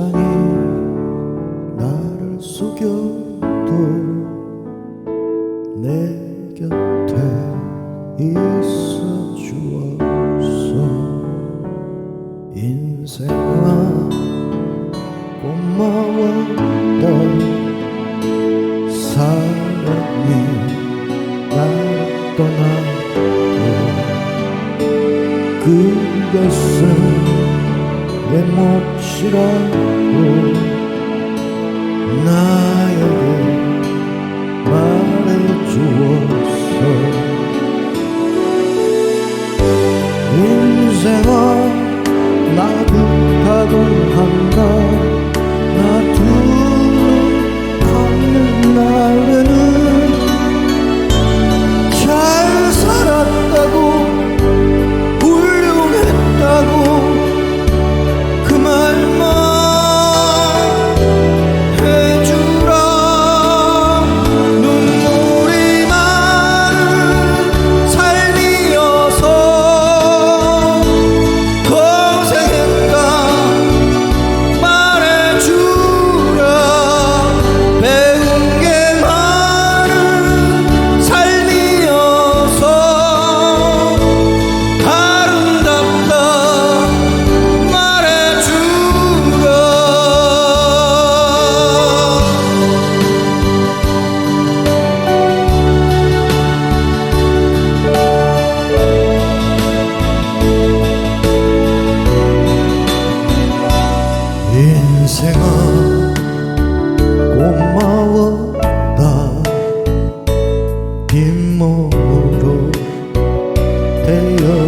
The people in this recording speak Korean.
세상이 나를 속여도 내 곁에 있어 주었어. 인생아 고마웠던 사랑이 날 떠나고 그것은 내 멋지라고 나에게 말해주었어. 인생은 나도 인생아 고마워 나 빈몸으로 태어